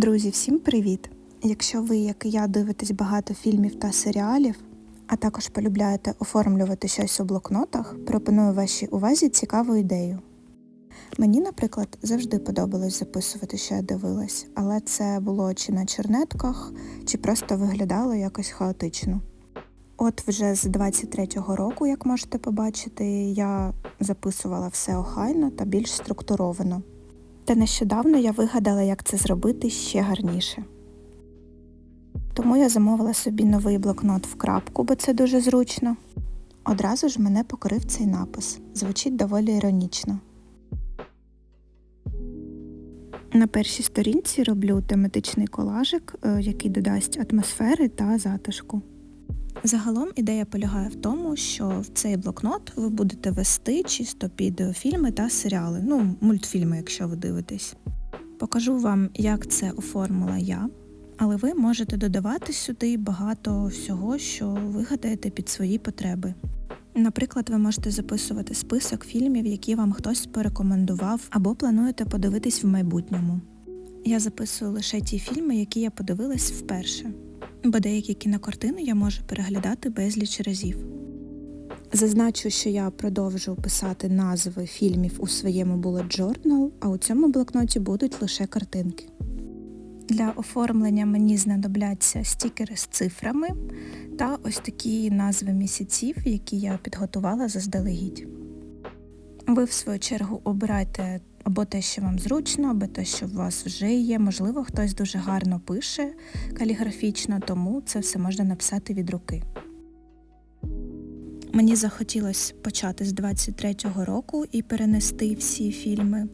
Друзі, всім привіт! Якщо ви, як і я, дивитесь багато фільмів та серіалів, а також полюбляєте оформлювати щось у блокнотах, пропоную вашій увазі цікаву ідею. Мені, наприклад, завжди подобалось записувати, що я дивилась, але це було чи на чернетках, чи просто виглядало якось хаотично. От вже з 23-го року, як можете побачити, я записувала все охайно та більш структуровано. Та нещодавно я вигадала, як це зробити ще гарніше. Тому я замовила собі новий блокнот в крапку, бо це дуже зручно. Одразу ж мене покорив цей напис. Звучить доволі іронічно. На першій сторінці роблю тематичний колажик, е, який додасть атмосфери та затишку. Загалом ідея полягає в тому, що в цей блокнот ви будете вести чисто відеофільми та серіали, ну, мультфільми, якщо ви дивитесь. Покажу вам, як це оформила я, але ви можете додавати сюди багато всього, що вигадаєте під свої потреби. Наприклад, ви можете записувати список фільмів, які вам хтось порекомендував або плануєте подивитись в майбутньому. Я записую лише ті фільми, які я подивилась вперше бо деякі кінокартини я можу переглядати безліч разів. Зазначу, що я продовжу писати назви фільмів у своєму bullet journal, а у цьому блокноті будуть лише картинки. Для оформлення мені знадобляться стікери з цифрами та ось такі назви місяців, які я підготувала заздалегідь. Ви, в свою чергу, обирайте або те, що вам зручно, або те, що у вас вже є. Можливо, хтось дуже гарно пише каліграфічно, тому це все можна написати від руки. Мені захотілося почати з 23-го року і перенести всі фільми.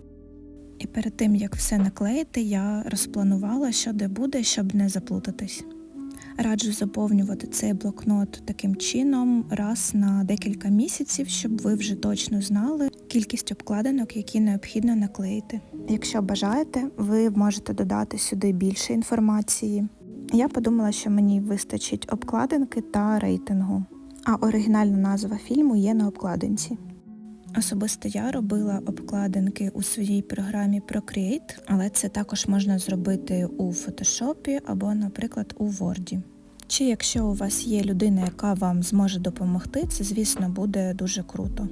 І перед тим, як все наклеїти, я розпланувала, що де буде, щоб не заплутатись. Раджу заповнювати цей блокнот таким чином раз на декілька місяців, щоб ви вже точно знали кількість обкладинок, які необхідно наклеїти. Якщо бажаєте, ви можете додати сюди більше інформації. Я подумала, що мені вистачить обкладинки та рейтингу, а оригінальна назва фільму є на обкладинці. Особисто я робила обкладинки у своїй програмі Procreate, але це також можна зробити у Photoshop або, наприклад, у Word. Чи якщо у вас є людина, яка вам зможе допомогти, це, звісно, буде дуже круто.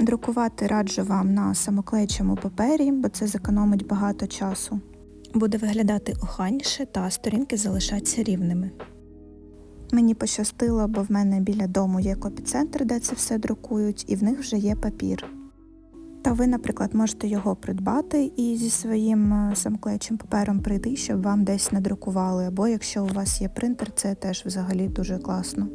Друкувати раджу вам на самоклеючому папері, бо це зекономить багато часу. Буде виглядати охайніше та сторінки залишаться рівними. Мені пощастило, бо в мене біля дому є копіцентр, де це все друкують, і в них вже є папір. Та ви, наприклад, можете його придбати і зі своїм е, самоклеючим папером прийти, щоб вам десь надрукували, або якщо у вас є принтер, це теж взагалі дуже класно.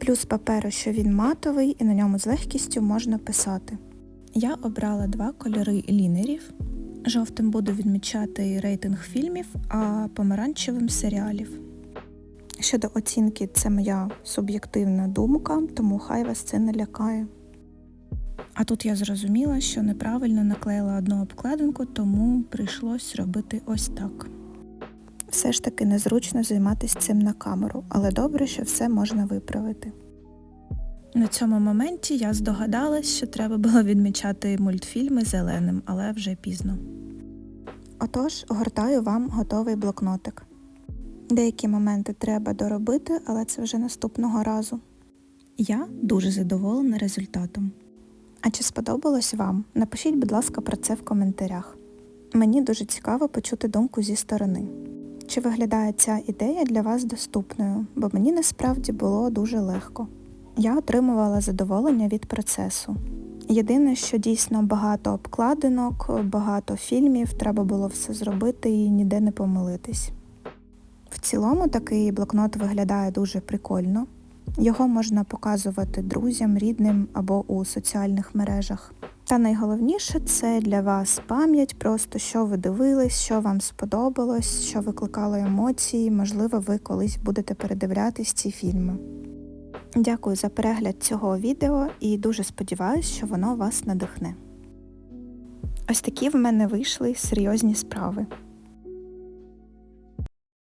Плюс паперу, що він матовий і на ньому з легкістю можна писати. Я обрала два кольори лінерів. Жовтим буду відмічати рейтинг фільмів, а помаранчевим серіалів. Щодо оцінки, це моя суб'єктивна думка, тому хай вас це не лякає. А тут я зрозуміла, що неправильно наклеїла одну обкладинку, тому прийшлось робити ось так. Все ж таки незручно займатися цим на камеру, але добре, що все можна виправити. На цьому моменті я здогадалась, що треба було відмічати мультфільми зеленим, але вже пізно. Отож, гортаю вам готовий блокнотик. Деякі моменти треба доробити, але це вже наступного разу. Я дуже задоволена результатом. А чи сподобалось вам? Напишіть, будь ласка, про це в коментарях. Мені дуже цікаво почути думку зі сторони. Чи виглядає ця ідея для вас доступною, бо мені насправді було дуже легко. Я отримувала задоволення від процесу. Єдине, що дійсно багато обкладинок, багато фільмів, треба було все зробити і ніде не помилитись. В цілому такий блокнот виглядає дуже прикольно. Його можна показувати друзям, рідним або у соціальних мережах. Та найголовніше це для вас пам'ять, просто що ви дивились, що вам сподобалось, що викликало емоції, можливо, ви колись будете передивлятись ці фільми. Дякую за перегляд цього відео і дуже сподіваюся, що воно вас надихне. Ось такі в мене вийшли серйозні справи.